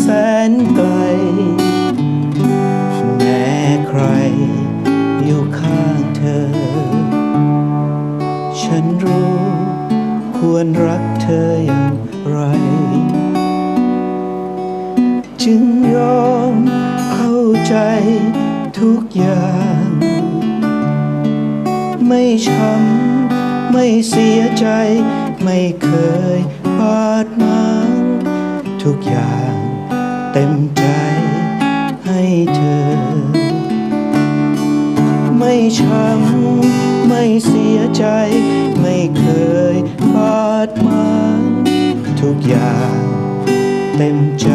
แสนไกล แม้ใครอยู่ข้างเธอ ฉันรู้ควรรักเธออย่างไร จึงยอมเข้าใจทุกอย่าง ไม่ช้ำไม่เสียใจ ไม่เคยบาดหมางทุกอย่าง เต็มใจให้เธอ ไม่ช้ำไม่เสียใจ ไม่เคยคาดหมางทุกอย่างเต็มใจ